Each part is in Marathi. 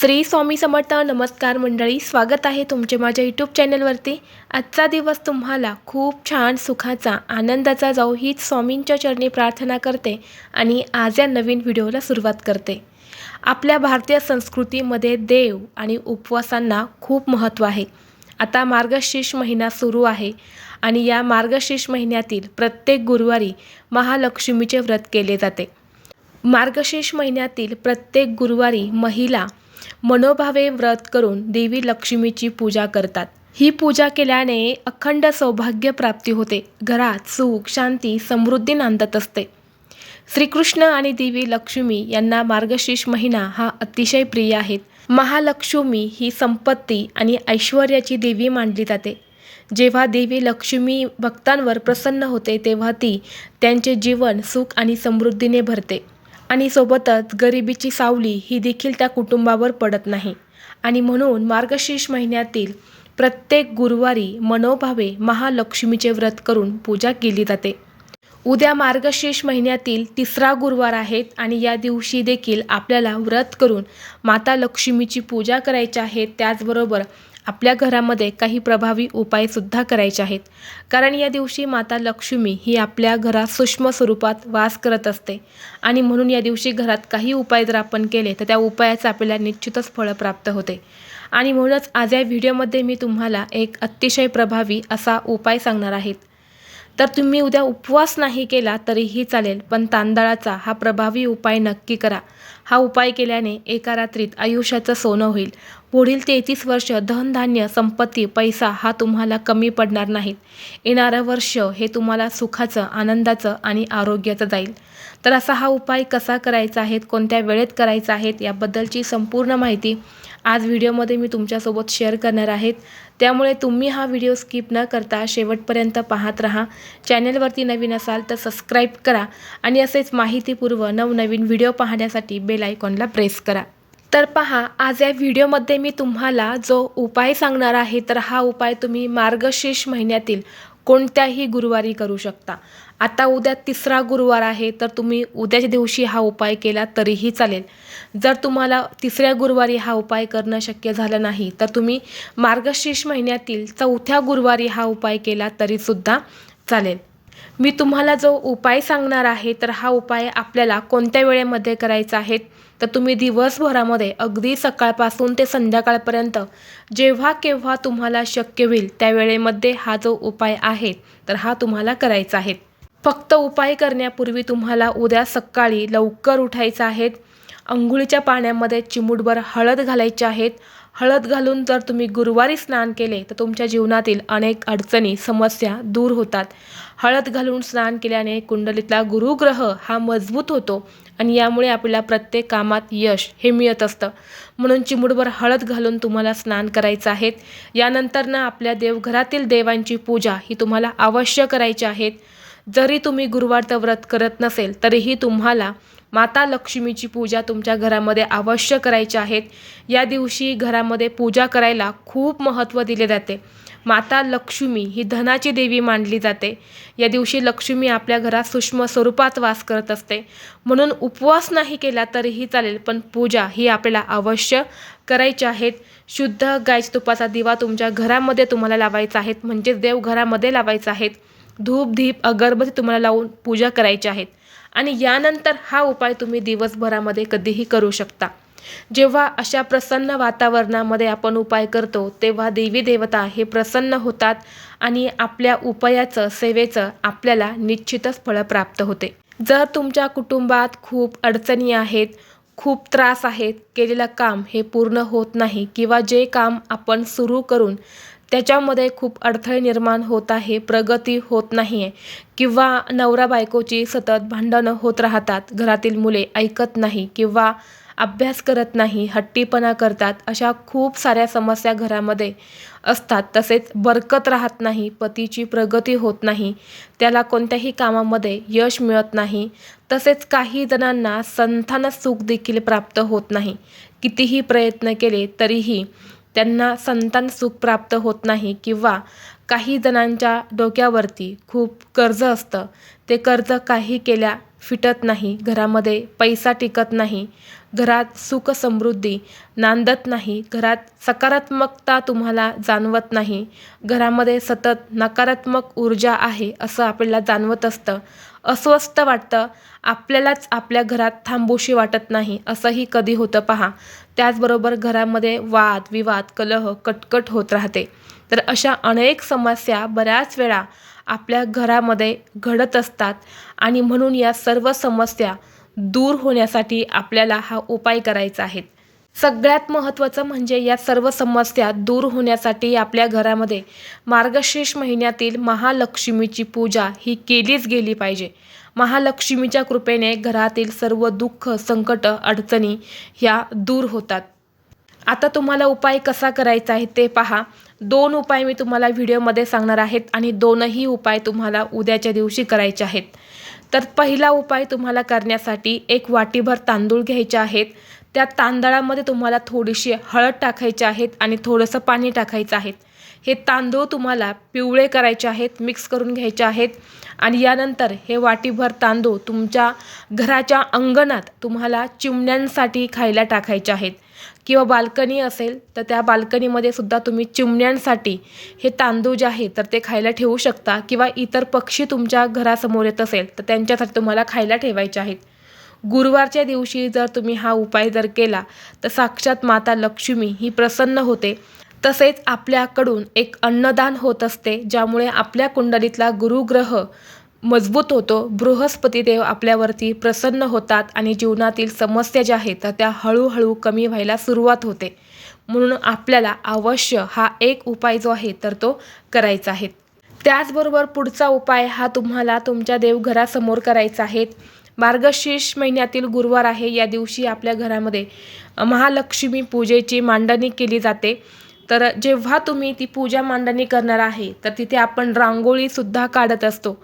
श्री स्वामी समर्थ नमस्कार मंडळी स्वागत आहे तुमचे माझ्या यूट्यूब चॅनलवरती आजचा दिवस तुम्हाला खूप छान सुखाचा आनंदाचा जाऊ हीच स्वामींच्या चरणी प्रार्थना करते आणि आज या नवीन व्हिडिओला सुरुवात करते. आपल्या भारतीय संस्कृतीमध्ये देव आणि उपवासांना खूप महत्त्व आहे. आता मार्गशीर्ष महिना सुरू आहे आणि या मार्गशीर्ष महिन्यातील प्रत्येक गुरुवारी महालक्ष्मीचे व्रत केले जाते. मार्गशीर्ष महिन्यातील प्रत्येक गुरुवारी महिला मनोभावे व्रत करून देवी लक्ष्मीची पूजा करतात. ही पूजा केल्याने अखंड सौभाग्य प्राप्ती होते. घरात सुख शांती समृद्धी नांदत असते. श्रीकृष्ण आणि देवी लक्ष्मी यांना मार्गशीर्ष महिना हा अतिशय प्रिय आहे. महालक्ष्मी ही संपत्ती आणि ऐश्वर्याची देवी मानली जाते. जेव्हा देवी लक्ष्मी भक्तांवर प्रसन्न होते तेव्हा ती त्यांचे जीवन सुख आणि समृद्धीने भरते. आणि सोबतच गरिबीची सावली ही देखील त्या कुटुंबावर पडत नाही. आणि म्हणून मार्गशीर्ष महिन्यातील प्रत्येक गुरुवारी मनोभावे महालक्ष्मीचे व्रत करून पूजा केली जाते. उद्या मार्गशीर्ष महिन्यातील तिसरा गुरुवार आहेत आणि या दिवशी देखील आपल्याला व्रत करून माता लक्ष्मीची पूजा करायची आहे त्याचबरोबर आपल्या घरामध्ये काही प्रभावी उपायसुद्धा करायचे आहेत. कारण या दिवशी माता लक्ष्मी ही आपल्या घरात सूक्ष्म स्वरूपात वास करत असते. आणि म्हणून या दिवशी घरात काही उपाय जर आपण केले तर त्या उपायाचं आपल्याला निश्चितच फळ प्राप्त होते. आणि म्हणूनच आज या व्हिडिओमध्ये मी तुम्हाला एक अतिशय प्रभावी असा उपाय सांगणार आहेत तर तुम्ही उद्या उपवास नाही केला तरीही चालेल पण तांदळाचा हा प्रभावी उपाय नक्की करा. हा उपाय केल्याने एका रात्रीत आयुष्याचं सोनं होईल. पुढील तेहतीस वर्ष धनधान्य संपत्ती पैसा हा तुम्हाला कमी पडणार नाहीत. येणारं वर्ष हे तुम्हाला सुखाचं आनंदाचं आणि आरोग्याचं जाईल. तर असा हा उपाय कसा करायचा आहे कोणत्या वेळेत करायचा आहे याबद्दलची संपूर्ण माहिती आज व्हिडिओमध्ये मी तुमच्यासोबत शेअर करणार आहेत त्यामुळे तुम्ही हा व्हिडिओ स्किप न करता शेवटपर्यंत पाहत राहा. चॅनलवरती नवीन असाल तर सबस्क्राईब करा आणि असेच माहितीपूर्व नवनवीन व्हिडिओ पाहण्यासाठी बेल आयकॉनला प्रेस करा. तर पहा आज या व्हिडिओमध्ये मी तुम्हाला जो उपाय सांगणार आहे तर हा उपाय तुम्ही मार्गशीर्ष महिन्यातील कोणत्याही गुरुवारी करू शकता. आता उद्या तिसरा गुरुवार आहे तर तुम्ही उद्याच्या दिवशी हा उपाय केला तरीही चालेल. जर तुम्हाला तिसऱ्या गुरुवारी हा उपाय करणं शक्य झालं नाही तर तुम्ही मार्गशीर्ष महिन्यातील चौथ्या गुरुवारी हा उपाय केला तरीसुद्धा चालेल. मी तुम्हाला जो उपाय सांगणार आहे तर हा उपाय आपल्याला कोणत्या वेळेमध्ये करायचा आहे तर तुम्ही दिवसभरामध्ये अगदी सकाळपासून ते संध्याकाळपर्यंत जेव्हा केव्हा तुम्हाला शक्य होईल त्या वेळेमध्ये हा जो उपाय आहे तर हा तुम्हाला करायचा आहे. फक्त उपाय करण्यापूर्वी तुम्हाला उद्या सकाळी लवकर उठायचं आहे. अंघोळीच्या पाण्यामध्ये चिमूटभर हळद घालायची आहेत. हळद घालून जर तुम्ही गुरुवारी स्नान केले तर तुमच्या जीवनातील अनेक अडचणी समस्या दूर होतात. हळद घालून स्नान केल्याने कुंडलीतला गुरुग्रह हा मजबूत होतो आणि यामुळे आपल्याला प्रत्येक कामात यश हे मिळत असतं. म्हणून चिमुडभर हळद घालून तुम्हाला स्नान करायचं आहे. यानंतर ना आपल्या देवघरातील देवांची पूजा ही तुम्हाला अवश्य करायची आहेत जरी तुम्ही गुरुवारचं व्रत करत नसेल तरीही तुम्हाला माता लक्ष्मीची पूजा तुमच्या घरामध्ये अवश्य करायची आहेत या दिवशी घरामध्ये पूजा करायला खूप महत्त्व दिले जाते. माता लक्ष्मी ही धनाची देवी मानली जाते. या दिवशी लक्ष्मी आपल्या घरात सूक्ष्म स्वरूपात वास करत असते. म्हणून उपवास नाही केला तरीही चालेल पण पूजा ही आपल्याला अवश्य करायची आहेत शुद्ध गायच तुपाचा दिवा तुमच्या घरामध्ये तुम्हाला लावायचा आहेत म्हणजेच देवघरामध्ये लावायचा आहेत धूप धीप अगरबत्ती तुम्हाला लावून पूजा करायची आहेत. आणि यानंतर हा उपाय तुम्ही दिवसभरामध्ये कधीही करू शकता. जेव्हा अशा प्रसन्न वातावरणामध्ये आपण उपाय करतो तेव्हा देवी देवता हे प्रसन्न होतात आणि आपल्या उपायाचं सेवेचं आपल्याला निश्चितच फळ प्राप्त होते. जर तुमच्या कुटुंबात खूप अडचणी आहेत खूप त्रास आहेत केलेलं काम हे पूर्ण होत नाही किंवा जे काम आपण सुरू करून त्याच्यामध्ये खूप अडथळे निर्माण होत आहे प्रगती होत नाही आहे किंवा नवरा बायकोची सतत भांडणं होत राहतात घरातील मुले ऐकत नाही किंवा अभ्यास करत नाही हट्टीपणा करतात अशा खूप साऱ्या समस्या घरामध्ये असतात. तसेच बरकत राहत नाही पतीची प्रगती होत नाही त्याला कोणत्याही कामामध्ये यश मिळत नाही. तसेच काही जणांना संतान सुख देखील प्राप्त होत नाही. कितीही प्रयत्न केले तरीही त्यांना संतान सुख प्राप्त होत नाही किंवा काही जणांच्या डोक्यावरती खूप कर्ज असतं. ते कर्ज काही केल्या फिटत नाही घरामध्ये पैसा टिकत नाही घरात सुख समृद्धी नांदत नाही घरात सकारात्मकता तुम्हाला जाणवत नाही घरामध्ये सतत नकारात्मक ऊर्जा आहे असं आपल्याला जाणवत असतं. अस्वस्थ वाटतं. आपल्यालाच आपल्या घरात थांबूशी वाटत नाही असंही कधी होतं पहा. त्याचबरोबर घरामध्ये वाद विवाद कलह कटकट होत राहते. तर अशा अनेक समस्या बऱ्याच वेळा आपल्या घरामध्ये घडत असतात आणि म्हणून या सर्व समस्या दूर होण्यासाठी आपल्याला हा उपाय करायचा आहे. सगळ्यात महत्त्वाचं म्हणजे या सर्व समस्या दूर होण्यासाठी आपल्या घरामध्ये मार्गशीर्ष महिन्यातील महालक्ष्मीची पूजा ही केलीच गेली पाहिजे. महालक्ष्मीच्या कृपेने घरातील सर्व दुःख संकट अडचणी ह्या दूर होतात. आता तुम्हाला उपाय कसा करायचा आहे ते पहा. दोन उपाय मी तुम्हाला व्हिडिओमध्ये सांगणार आहेत आणि दोनही उपाय तुम्हाला उद्याच्या दिवशी करायचे आहेत. तर पहिला उपाय तुम्हाला करण्यासाठी एक वाटीभर तांदूळ घ्यायचे आहेत. त्या तांदळामध्ये तुम्हाला थोडीशी हळद टाकायची आहेत आणि थोडंसं पाणी टाकायचं आहे हे तांदूळ तुम्हाला पिवळे करायचे आहेत मिक्स करून घ्यायचे आहेत आणि यानंतर हे वाटीभर तांदूळ तुमच्या घराच्या अंगणात तुम्हाला चिमण्यांसाठी खायला टाकायचे आहेत. किंवा बाल्कनी असेल तर त्या बाल्कनीमध्ये सुद्धा तुम्ही चिमण्यांसाठी हे तांदूळ जे आहे तर ते खायला ठेवू शकता. किंवा इतर पक्षी तुमच्या घरासमोर येत असेल तर त्यांच्यासाठी तुम्हाला खायला ठेवायचे आहेत. गुरुवारच्या दिवशी जर तुम्ही हा उपाय जर केला तर साक्षात माता लक्ष्मी ही प्रसन्न होते. तसेच आपल्याकडून एक अन्नदान होत असते ज्यामुळे आपल्या कुंडलीतला गुरुग्रह मजबूत होतो. बृहस्पती देव आपल्यावरती प्रसन्न होतात आणि जीवनातील समस्या ज्या आहेत तर त्या हळूहळू कमी व्हायला सुरुवात होते. म्हणून आपल्याला अवश्य हा एक उपाय जो आहे तर तो करायचा आहे. त्याचबरोबर पुढचा उपाय हा तुम्हाला तुमच्या देवघरासमोर करायचा आहे. मार्गशीर्ष महिन्यातील गुरुवार आहे. या दिवशी आपल्या घरामध्ये महालक्ष्मी पूजेची मांडणी केली जाते. तर जेव्हा तुम्ही ती पूजा मांडणी करणार आहे तर तिथे आपण रांगोळीसुद्धा काढत असतो.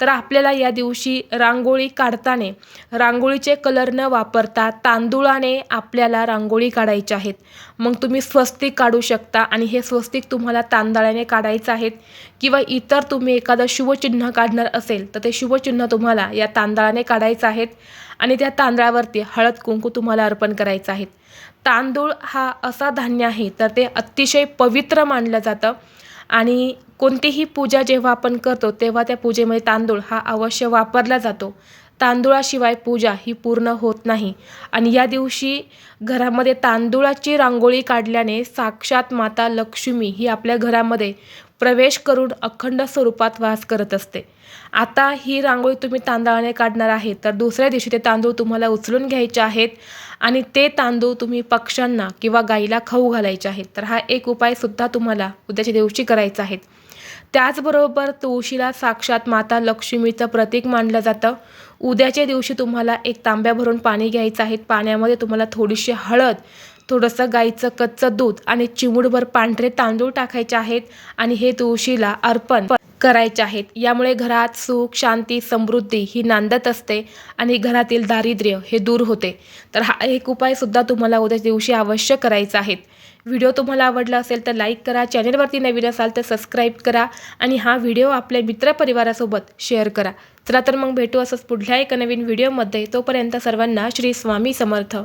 तर आपल्याला या दिवशी रांगोळी काढताना रांगोळीचे कलर न वापरता तांदुळाने आपल्याला रांगोळी काढायची आहेत. मग तुम्ही स्वस्तिक काढू शकता आणि हे स्वस्तिक तुम्हाला तांदळाने काढायचं आहेत किंवा इतर तुम्ही एखादं शुभचिन्ह काढणार असेल तर ते शुभचिन्ह तुम्हाला या तांदळाने काढायचं आहेत. आणि त्या तांदळावरती हळद कुंकू तुम्हाला अर्पण करायचं आहे. तांदूळ हा असा धान्य आहे तर ते अतिशय पवित्र मानलं जातं. आणि कोणतीही पूजा जेव्हा आपण करतो तेव्हा त्या पूजेमध्ये तांदूळ हा अवश्य वापरला जातो. तांदुळाशिवाय पूजा ही पूर्ण होत नाही. आणि या दिवशी घरामध्ये तांदुळाची रांगोळी काढल्याने साक्षात माता लक्ष्मी ही आपल्या घरामध्ये प्रवेश करून अखंड स्वरूपात वास करत असते. आता ही रांगोळी तुम्ही तांदळाने काढणार आहे तर दुसऱ्या दिवशी ते तांदूळ तुम्हाला उचलून घ्यायचे आहेत आणि ते तांदूळ तुम्ही पक्ष्यांना किंवा गाईला खाऊ घालायचे आहेत. तर हा एक उपायसुद्धा तुम्हाला उद्याच्या दिवशी करायचा आहे. त्याचबरोबर तुळशीला साक्षात माता लक्ष्मीचं प्रतीक मानलं जातं. उद्याच्या दिवशी तुम्हाला एक तांब्या भरून पाणी घ्यायचं आहे. पाण्यामध्ये तुम्हाला थोडीशी हळद थोडंसं गाईचं कच्चं दूध आणि चिमूडभर पांढरे तांदूळ टाकायचे आहेत आणि हे तुळशीला अर्पण करायचे आहेत. यामुळे घरात सुख शांती समृद्धी ही नांदत असते आणि घरातील दारिद्र्य हे दूर होते. तर हा एक उपायसुद्धा तुम्हाला उद्या दिवशी अवश्य करायचा आहे. व्हिडिओ तुम्हाला आवडला असेल तर लाईक करा चॅनलवरती नवीन असाल तर सबस्क्राईब करा आणि हा व्हिडिओ आपल्या मित्रपरिवारासोबत शेअर करा. चला तर मग भेटू असंच पुढल्या एका नवीन व्हिडिओमध्ये. तोपर्यंत सर्वांना श्री स्वामी समर्थ.